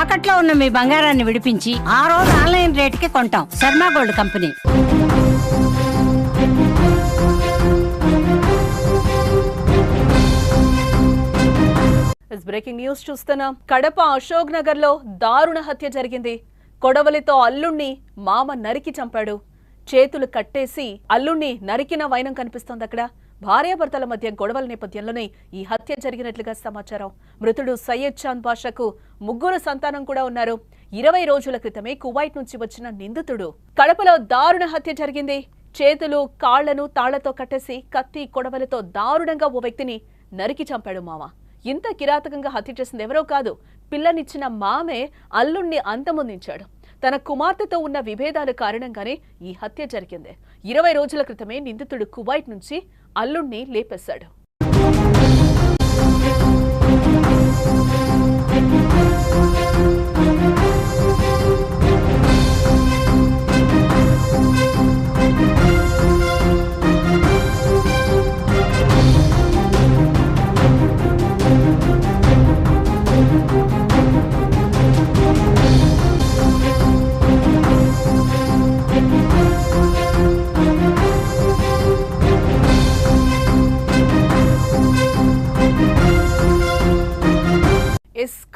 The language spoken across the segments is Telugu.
తాకట్లో ఉన్న మీ బంగారాన్ని విడిపించి ఆ రోజు ఆన్లైన్ రేటుకి కొంటాం. Sharma gold company. Breaking news చూస్తున్నాం. కడప అశోక్ నగర్లో దారుణ హత్య జరిగింది. కొడవలితో అల్లుణ్ణి మామ నరికి చంపాడు. చేతులు కట్టేసి అల్లుణ్ణి నరికిన వైనం కనిపిస్తోంది అక్కడ భార్యాభర్తల మధ్య గొడవల నేపథ్యంలోనే ఈ హత్య జరిగినట్లుగా సమాచారం. మృతుడు సయ్యద్ చాంద్ బాషాకు ముగ్గురు సంతానం కూడా ఉన్నారు. ఇరవై రోజుల క్రితమే కువైట్ నుంచి వచ్చిన నిందితుడు. కడపలో దారుణ హత్య జరిగింది. చేతులు కాళ్ళను తాళ్ళతో కట్టేసి కత్తి కొడవలతో దారుణంగా ఓ వ్యక్తిని నరికి చంపాడు మామ. ఇంత కిరాతకంగా హత్య చేసింది ఎవరో కాదు పిల్లనిచ్చిన మామే అల్లుణ్ణి అంతమొందించాడు. తన కుమార్తెతో ఉన్న విభేదాల కారణంగానే ఈ హత్య జరిగింది. ఇరవై రోజుల క్రితమే నిందితుడు కువైట్ నుంచి అల్లుణ్ణి లేపేశాడు.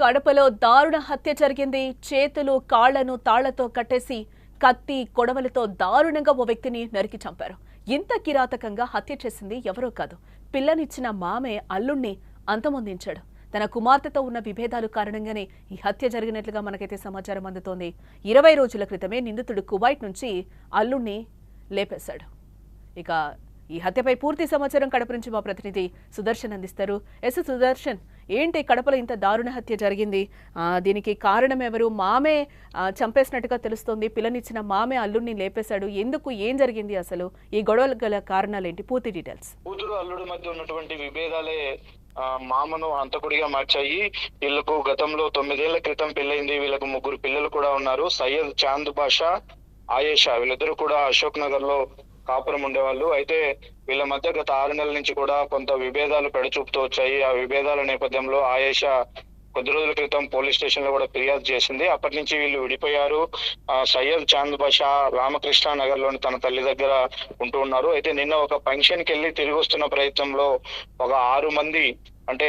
కడపలో దారుణ హత్య జరిగింది. చేతులు కాళ్ళను తాళ్ళతో కట్టేసి కత్తి కొడవలతో దారుణంగా ఓ వ్యక్తిని నరికి చంపారు. ఇంత కిరాతకంగా హత్య చేసింది ఎవరో కాదు. పిల్లనిచ్చిన మామే అల్లుణ్ణి అంతమొందించాడు. తన కుమార్తెతో ఉన్న విభేదాలు కారణంగానే ఈ హత్య జరిగినట్లుగా మనకైతే సమాచారం అందుతోంది. ఇరవై రోజుల క్రితమే నిందితుడు కువైట్ నుంచి అల్లుణ్ణి లేపేశాడు. ఇక ఈ హత్యపై పూర్తి సమాచారం కడప నుంచి మా ప్రతినిధి సుదర్శన్ అందిస్తారు. ఎస్ సుదర్శన్ ఏంటి కడపలో ఇంత దారుణ హత్య జరిగింది? దీనికి కారణం ఎవరు? మామే చంపేసినట్టుగా తెలుస్తోంది. పిల్లనిచ్చిన మామే అల్లుడిని లేపేశాడు. ఎందుకు? ఏం జరిగింది అసలు? ఈ గొడవలు గల కారణాలు ఏంటి పూర్తి డీటెయిల్స్. కూతురు అల్లుడి మధ్య ఉన్నటువంటి విభేదాలే మామను హంతకుడిగా మార్చాయి. వీళ్ళకు గతంలో తొమ్మిదేళ్ళ క్రితం పెళ్ళైంది వీళ్ళకు ముగ్గురు పిల్లలు కూడా ఉన్నారు. సయ్యద్ చాంద్ బాషా ఆయేషా. వీళ్ళిద్దరూ కూడా అశోక్ నగర్లో కాపురం ఉండేవాళ్ళు. అయితే వీళ్ళ మధ్య గత ఆరు నెలల నుంచి కూడా కొంత విభేదాలు పెడచూపుతూ వచ్చాయి. ఆ విభేదాల నేపథ్యంలో ఆయేషా కొద్ది రోజుల క్రితం పోలీస్ స్టేషన్లో కూడా ఫిర్యాదు చేసింది. అప్పటి నుంచి వీళ్ళు విడిపోయారు. సయ్యద్ చాంద్ బాషా రామకృష్ణ నగర్లోని తన తల్లి దగ్గర ఉంటూ ఉన్నారు. అయితే నిన్న ఒక ఫంక్షన్కి వెళ్ళి తిరిగి వస్తున్న ప్రయత్నంలో ఒక ఆరు మంది అంటే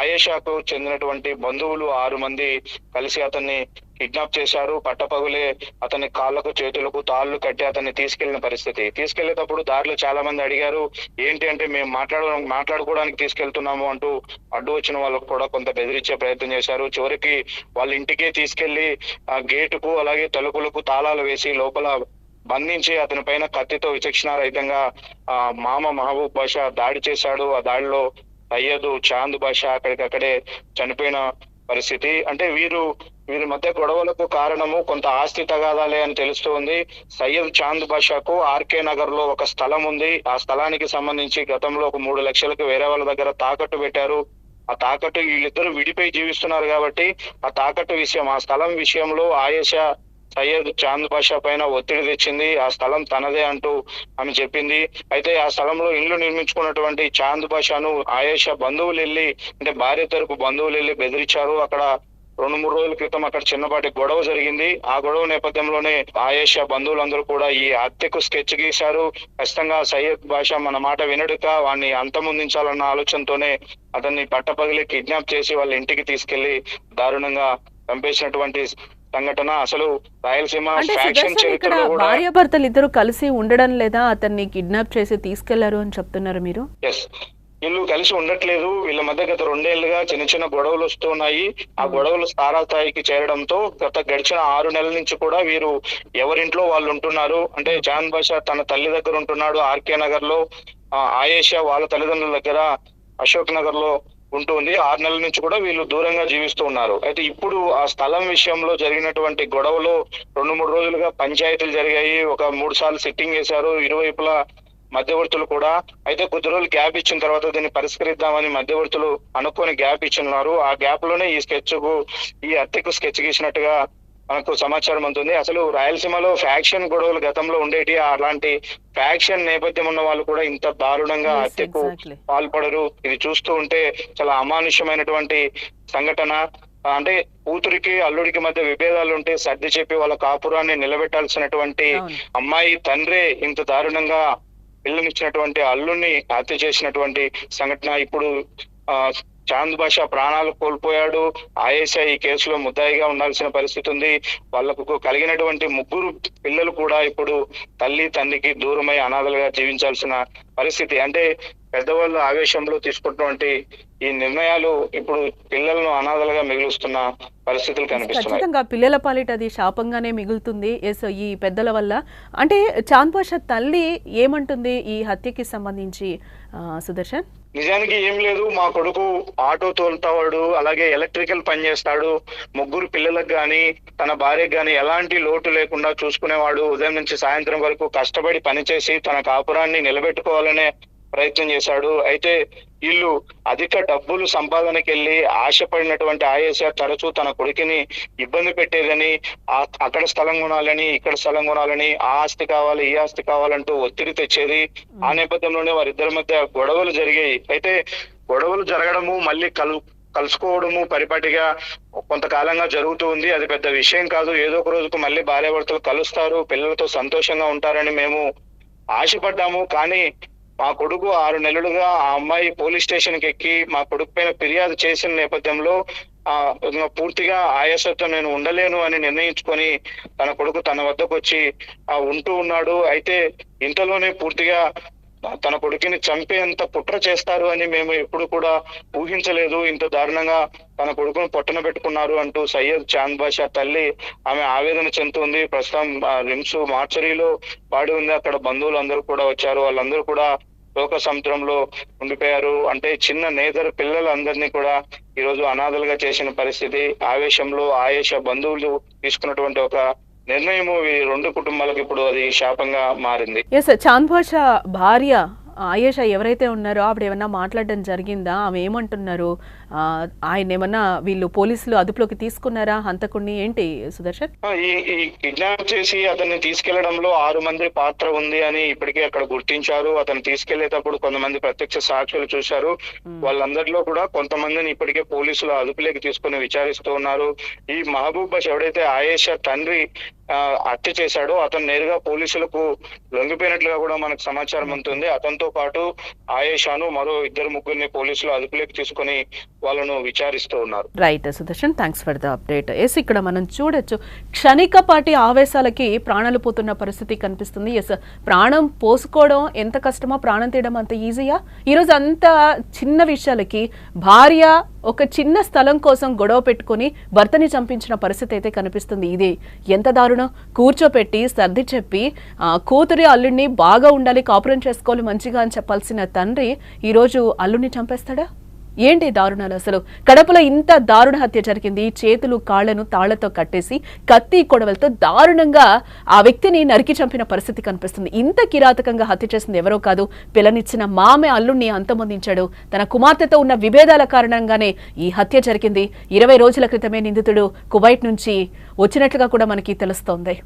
ఆయేషాకు చెందినటువంటి బంధువులు ఆరు మంది కలిసి అతన్ని కిడ్నాప్ చేశారు పట్టపగులే అతని కాళ్ళకు చేతులకు తాళ్ళు కట్టి అతన్ని తీసుకెళ్ళిన పరిస్థితి. తీసుకెళ్ళేటప్పుడు దారిలో చాలా మంది అడిగారు ఏంటి అంటే మేము మాట్లాడ మాట్లాడుకోవడానికి తీసుకెళ్తున్నాము అంటూ అడ్డు వచ్చిన వాళ్ళకు కూడా కొంత బెదిరించే ప్రయత్నం చేశారు. చివరికి వాళ్ళ ఇంటికే తీసుకెళ్ళి ఆ గేటుకు అలాగే తలుపులకు తాళాలు వేసి లోపల బంధించి అతని పైన కత్తితో విచక్షణారహితంగా ఆ మామ మహబూబ్ బాషా దాడి చేశాడు. ఆ దాడిలో సయ్యదు చాంద్ బాషా అక్కడికక్కడే చనిపోయిన పరిస్థితి. అంటే వీరు వీరి మధ్య గొడవలకు కారణము కొంత ఆస్తి తగాదాలే అని తెలుస్తోంది. సయ్యద్ చాంద్ బాషాకు ఆర్కే నగర్లో ఒక స్థలం ఉంది. ఆ స్థలానికి సంబంధించి గతంలో ఒక మూడు లక్షలకు వేరే వాళ్ళ దగ్గర తాకట్టు పెట్టారు. ఆ తాకట్టు వీళ్ళిద్దరూ విడిపోయి జీవిస్తున్నారు కాబట్టి ఆ తాకట్టు విషయం ఆ స్థలం విషయంలో ఆయేషా సయ్యద్ చాంద్ బాషా పైన ఒత్తిడి తెచ్చింది. ఆ స్థలం తనదే అంటూ ఆమె చెప్పింది. అయితే ఆ స్థలంలో ఇల్లు నిర్మించుకున్నటువంటి చాంద్ బాషాను ఆయేషా బంధువులు వెళ్ళి అంటే భార్య తరపు బంధువులు వెళ్ళి బెదిరించారు. అక్కడ రెండు మూడు రోజుల క్రితం అక్కడ చిన్నపాటి గొడవ జరిగింది. ఆ గొడవ నేపథ్యంలోనే ఆయేషా బంధువులందరూ కూడా ఈ హత్యకు స్కెచ్ గీశారు. ఖచ్చితంగా సయ్యద్ బాషా మన మాట వినడుక వాడిని అంతమొందించాలన్న ఆలోచనతోనే అతన్ని పట్టపగిలి కిడ్నాప్ చేసి వాళ్ళ ఇంటికి తీసుకెళ్ళి దారుణంగా చంపేసినటువంటి సంఘటన. అసలు రాయలసీమ భార్యాభర్తలు ఇద్దరు కలిసి ఉండడం లేదా అతన్ని కిడ్నాప్ చేసి తీసుకెళ్ళారు అని చెప్తున్నారు మీరు? ఎస్ వీళ్ళు కలిసి ఉండట్లేదు. వీళ్ళ మధ్య గత రెండేళ్ళుగా చిన్న చిన్న గొడవలు వస్తున్నాయి ఆ గొడవలు స్థాయికి చేరడంతో గత గడిచిన ఆరు నెలల నుంచి కూడా వీరు ఎవరింట్లో వాళ్ళు ఉంటున్నారు? అంటే జాన్ బాషా తన తల్లి దగ్గర ఉంటున్నాడు ఆర్కే నగర్లో ఆ, ఆయేషా వాళ్ళ తల్లిదండ్రుల దగ్గర అశోక్ నగర్లో ఉంటుంది ఆరు నెలల నుంచి కూడా వీళ్ళు దూరంగా జీవిస్తూ ఉన్నారు. అయితే ఇప్పుడు ఆ స్థలం విషయంలో జరిగినటువంటి గొడవలో రెండు మూడు రోజులుగా పంచాయతీలు జరిగాయి. ఒక మూడు సార్లు సిట్టింగ్ వేశారు. ఇరువైపులా మధ్యవర్తులు కూడా అయితే కొద్ది రోజులు గ్యాప్ ఇచ్చిన తర్వాత దీన్ని పరిష్కరిద్దామని మధ్యవర్తులు అనుకోని గ్యాప్ ఇచ్చిన్నారు ఆ గ్యాప్లోనే ఈ స్కెచ్కు ఈ హత్యకు స్కెచ్ గీసినట్టుగా మనకు సమాచారం అందుతుంది అసలు రాయలసీమలో ఫ్యాక్షన్ గొడవలు గతంలో ఉండేటి అలాంటి ఫ్యాక్షన్ నేపథ్యం ఉన్న వాళ్ళు కూడా ఇంత దారుణంగా హత్యకు. పాల్పడరు ఇది చూస్తూ ఉంటే చాలా అమానుష్యమైనటువంటి సంఘటన అంటే కూతురికి అల్లుడికి మధ్య విభేదాలు ఉంటే సర్ది చెప్పి వాళ్ళ కాపురాన్ని నిలబెట్టాల్సినటువంటి. అమ్మాయి తండ్రే ఇంత దారుణంగా పిల్లనిచ్చినటువంటి అల్లుడిని హత్య చేసినటువంటి సంఘటన ఇప్పుడు ఆ చాంద్ బాషా ప్రాణాలు కోల్పోయాడు. ఆయేషా ఈ కేసులో ముద్దాయిగా ఉండాల్సిన పరిస్థితి ఉంది. వాళ్ళకు కలిగినటువంటి ముగ్గురు పిల్లలు కూడా ఇప్పుడు తల్లి తండ్రికి దూరమై అనాథలుగా జీవించాల్సిన పరిస్థితి. అంటే పెద్దవాళ్ళు ఆవేశంలో తీసుకున్నటువంటి ఈ నిర్ణయాలు ఇప్పుడు పిల్లలను అనాథలుగా మిగులుస్తున్న పరిస్థితులు కనిపిస్తున్నాయి. ఖచ్చితంగా పిల్లల పాలిట అది శాపంగానే మిగులుతుంది. ఎస్ ఈ పెద్దల వల్ల. అంటే చాంద్ తల్లి ఏమంటుంది ఈ హత్యకి సంబంధించి సుదర్శన్? నిజానికి ఏం లేదు. మా కొడుకు ఆటో తోలుతావాడు అలాగే ఎలక్ట్రికల్ పని చేస్తాడు. ముగ్గురు పిల్లలకు గాని తన భార్యకు గాని ఎలాంటి లోటు లేకుండా చూసుకునేవాడు. ఉదయం నుంచి సాయంత్రం వరకు కష్టపడి పనిచేసి తన కాపురాన్ని నిలబెట్టుకోవాలనే ప్రయత్నం చేశాడు. అయితే వీళ్ళు అధిక డబ్బులు సంపాదనకి వెళ్ళి ఆశపడినటువంటి ఆయేష తరచూ తన కొడుకుని ఇబ్బంది పెట్టేదని ఆ- అక్కడ స్థలం కొనాలని ఇక్కడ స్థలం కొనాలని ఆ ఆస్తి కావాలి ఈ ఆస్తి కావాలంటూ ఒత్తిడి తెచ్చేది. ఆ నేపథ్యంలోనే వారిద్దరి మధ్య గొడవలు జరిగాయి. అయితే గొడవలు జరగడము మళ్ళీ కలు కలుసుకోవడము పరిపాటిగా కొంతకాలంగా జరుగుతూ ఉంది. అది పెద్ద విషయం కాదు. ఏదో ఒక రోజుకు మళ్ళీ భార్యాభర్తలు కలుస్తారు పిల్లలతో సంతోషంగా ఉంటారని మేము ఆశపడ్డాము. కానీ మా కొడుకు ఆరు నెలలుగా ఆ అమ్మాయి పోలీస్ స్టేషన్కి ఎక్కి మా కొడుకు పైన ఫిర్యాదు చేసిన నేపథ్యంలో ఆ పూర్తిగా ఆయాసంతో నేను ఉండలేను అని నిర్ణయించుకొని తన కొడుకు తన వద్దకు వచ్చి ఆ ఉంటూ ఉన్నాడు. అయితే ఇంతలోనే పూర్తిగా తన కొడుకుని చంపేంత కుట్ర చేస్తారు అని మేము ఎప్పుడు కూడా ఊహించలేదు. ఇంత దారుణంగా తన కొడుకును పొట్టన పెట్టుకున్నారు అంటూ సయ్యద్ చాంద్ బాషా తల్లి ఆమె ఆవేదన చెందుతుంది. ప్రస్తుతం ఆ, రిమ్స్ మార్చరీలో పాడి ఉంది. అక్కడ బంధువులు అందరూ కూడా వచ్చారు. వాళ్ళందరూ కూడా లోక సముద్రంలో ఉండిపోయారు. అంటే చిన్న నేతరు పిల్లలందరినీ కూడా ఈ రోజు అనాథలుగా చేసిన పరిస్థితి ఆవేశంలో ఆయేష బంధువులు తీసుకున్నటువంటి ఒక నిర్ణయము ఈ రెండు కుటుంబాలకు ఇప్పుడు అది శాపంగా మారింది. ఎస్ చాంద్ భార్య ఆయేషా ఎవరైతే ఉన్నారో ఆవిడ ఏమన్నా మాట్లాడడం జరిగిందా? ఆమె ఏమంటున్నారు? ఆయన ఏమన్నా వీళ్ళు పోలీసులు అదుపులోకి తీసుకున్నారా? హంతకుడిని ఏంటి సుదర్శన్? ఈ కిడ్నాప్ చేసి అతన్ని తీసుకెళ్ళడంలో ఆరు మంది పాత్ర ఉంది అని ఇప్పటికే అక్కడ గుర్తించారు. అతను తీసుకెళ్ళేటప్పుడు కొంతమంది ప్రత్యక్ష సాక్షులు చూశారు. వాళ్ళందరిలో కూడా కొంతమందిని ఇప్పటికే పోలీసులు అదుపులోకి తీసుకుని విచారిస్తూ ఉన్నారు. ఈ మహబూబ్ బష్ ఎవడైతే ఆయేషా తండ్రి హత్య చేశాడో అతను నేరుగా పోలీసులకు లొంగిపోయినట్లుగా కూడా మనకు సమాచారం ఉంటుంది. అతనితో పాటు ఆయేషాను మరో ఇద్దరు ముగ్గురిని పోలీసులు అదుపులోకి తీసుకుని వాళ్ళను విచారిస్తూ ఉన్నారు. Right Sudarshan. Thanks for the update yes ఇక్కడ మనం చూడొచ్చు క్షణికపాటి ఆవేశాలకి ప్రాణాలు పోతున్న పరిస్థితి కనిపిస్తుంది. ఎస్ ప్రాణం పోసుకోవడం ఎంత కష్టమో ప్రాణం తీయడం అంత ఈజీయా ఈరోజు అంత చిన్న విషయాలకి భార్య ఒక చిన్న స్థలం కోసం గొడవ పెట్టుకుని భర్తని చంపించిన పరిస్థితి అయితే కనిపిస్తుంది. ఇది ఎంత దారుణం? కూర్చోపెట్టి సర్ది చెప్పి కూతురి అల్లుడిని బాగా ఉండాలి కాపురం చేసుకోవాలి మంచిగా అని చెప్పాల్సిన తండ్రి ఈరోజు అల్లుడిని చంపేస్తాడా? ఏంటి దారుణాలు అసలు? కడపలో ఇంత దారుణ హత్య జరిగింది. చేతులు కాళ్ళను తాళ్ళతో కట్టేసి కత్తి కొడవలతో దారుణంగా ఆ వ్యక్తిని నరికి చంపిన పరిస్థితి కనిపిస్తుంది. ఇంత కిరాతకంగా హత్య చేసింది ఎవరో కాదు పిల్లనిచ్చిన మామె అల్లుణ్ణి అంతమొందించాడు. తన కుమార్తెతో ఉన్న విభేదాల కారణంగానే ఈ హత్య జరిగింది. ఇరవై రోజుల క్రితమే నిందితుడు కువైట్ నుంచి వచ్చినట్లుగా కూడా మనకి తెలుస్తోంది.